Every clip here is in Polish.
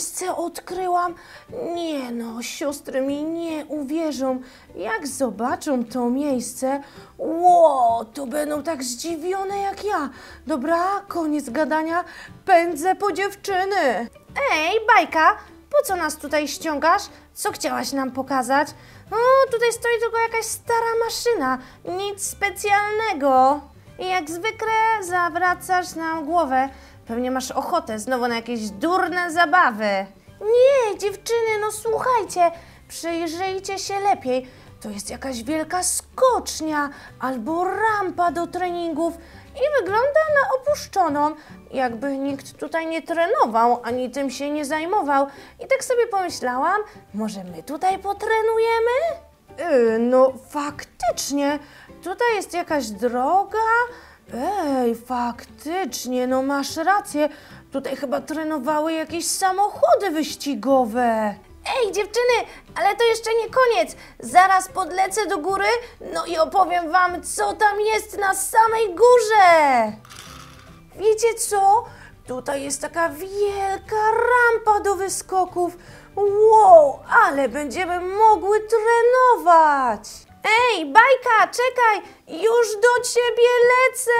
miejsce odkryłam. Nie no, siostry mi nie uwierzą. Jak zobaczą to miejsce, ło, to będą tak zdziwione jak ja. Dobra, koniec gadania, pędzę po dziewczyny. Ej, bajka, po co nas tutaj ściągasz? Co chciałaś nam pokazać? O, tutaj stoi tylko jakaś stara maszyna, nic specjalnego. I jak zwykle zawracasz nam głowę. Pewnie masz ochotę znowu na jakieś durne zabawy. Nie, dziewczyny, no słuchajcie, przyjrzyjcie się lepiej. To jest jakaś wielka skocznia albo rampa do treningów i wygląda na opuszczoną, jakby nikt tutaj nie trenował ani tym się nie zajmował. I tak sobie pomyślałam, może my tutaj potrenujemy? Yy, no faktycznie, tutaj jest jakaś droga. Ej, faktycznie, no masz rację. Tutaj chyba trenowały jakieś samochody wyścigowe. Ej, dziewczyny, ale to jeszcze nie koniec. Zaraz podlecę do góry, no i opowiem wam, co tam jest na samej górze. Wiecie co? Tutaj jest taka wielka rampa do wyskoków. Wow, ale będziemy mogły trenować. Ej, bajka, czekaj, już do ciebie lecę.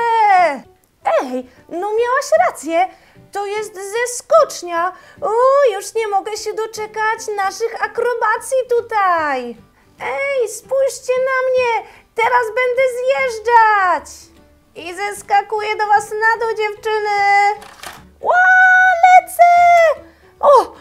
Ej, no miałaś rację. To jest ze skocznia. O, już nie mogę się doczekać naszych akrobacji tutaj. Ej, spójrzcie na mnie. Teraz będę zjeżdżać. I zeskakuję do was na dół, dziewczyny. Ła, lecę! O,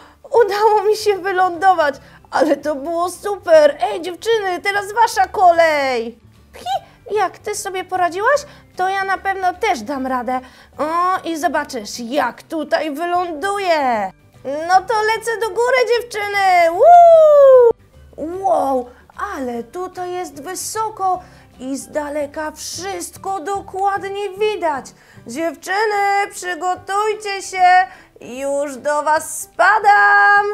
udało mi się wylądować, ale to było super. Ej, dziewczyny, teraz wasza kolej. Pchi, jak ty sobie poradziłaś, to ja na pewno też dam radę. O, i zobaczysz, jak tutaj wyląduję. No to lecę do góry, dziewczyny. Woo! Wow, ale tutaj jest wysoko i z daleka wszystko dokładnie widać. Dziewczyny, przygotujcie się, już do was spadam.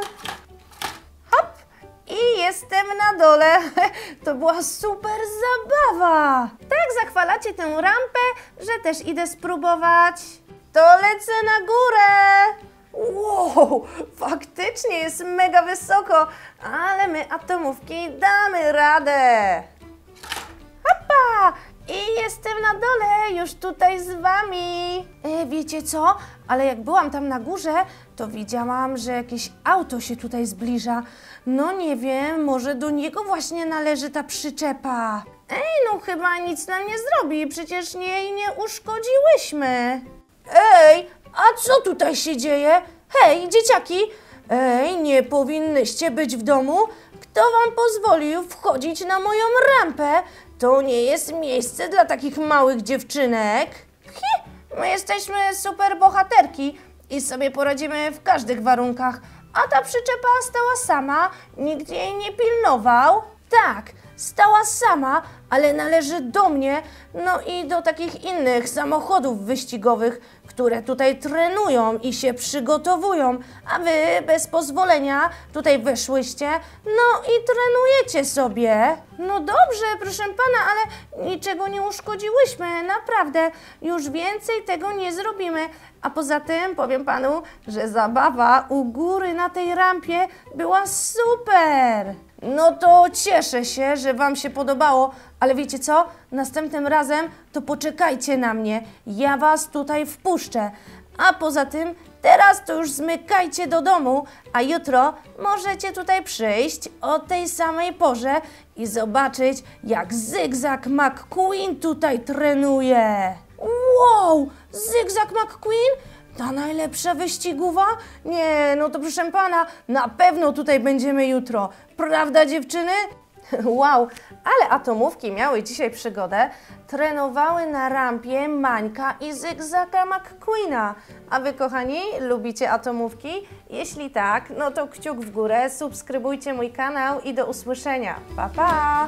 I jestem na dole. To była super zabawa. Tak zachwalacie tę rampę, że też idę spróbować. To lecę na górę. Wow, faktycznie jest mega wysoko, ale my atomówki damy radę. Hopa! I jestem na dole, już tutaj z wami. E, wiecie co? Ale jak byłam tam na górze, to widziałam, że jakieś auto się tutaj zbliża. No nie wiem, może do niego właśnie należy ta przyczepa. Ej, no chyba nic nam nie zrobi, przecież jej nie uszkodziłyśmy. Ej, a co tutaj się dzieje? Hej, dzieciaki! Ej, nie powinnyście być w domu. Kto wam pozwolił wchodzić na moją rampę? To nie jest miejsce dla takich małych dziewczynek. Hi, my jesteśmy super bohaterki i sobie poradzimy w każdych warunkach. A ta przyczepa stała sama, nikt jej nie pilnował. Tak, stała sama, ale należy do mnie, no i do takich innych samochodów wyścigowych, które tutaj trenują i się przygotowują, a wy bez pozwolenia tutaj weszłyście, no i trenujecie sobie. No dobrze, proszę pana, ale niczego nie uszkodziłyśmy, naprawdę. Już więcej tego nie zrobimy. A poza tym powiem panu, że zabawa u góry na tej rampie była super. No to cieszę się, że Wam się podobało, ale wiecie co? Następnym razem to poczekajcie na mnie. Ja Was tutaj wpuszczę. A poza tym, teraz to już zmykajcie do domu, a jutro możecie tutaj przyjść o tej samej porze i zobaczyć, jak Zygzak McQueen tutaj trenuje. Wow! Zygzak McQueen? Ta najlepsza wyścigowa? Nie, no to proszę pana, na pewno tutaj będziemy jutro. Prawda, dziewczyny? Wow, ale atomówki miały dzisiaj przygodę. Trenowały na rampie Mańka i Zygzaka McQueena. A wy, kochani, lubicie atomówki? Jeśli tak, no to kciuk w górę, subskrybujcie mój kanał i do usłyszenia. Pa, pa!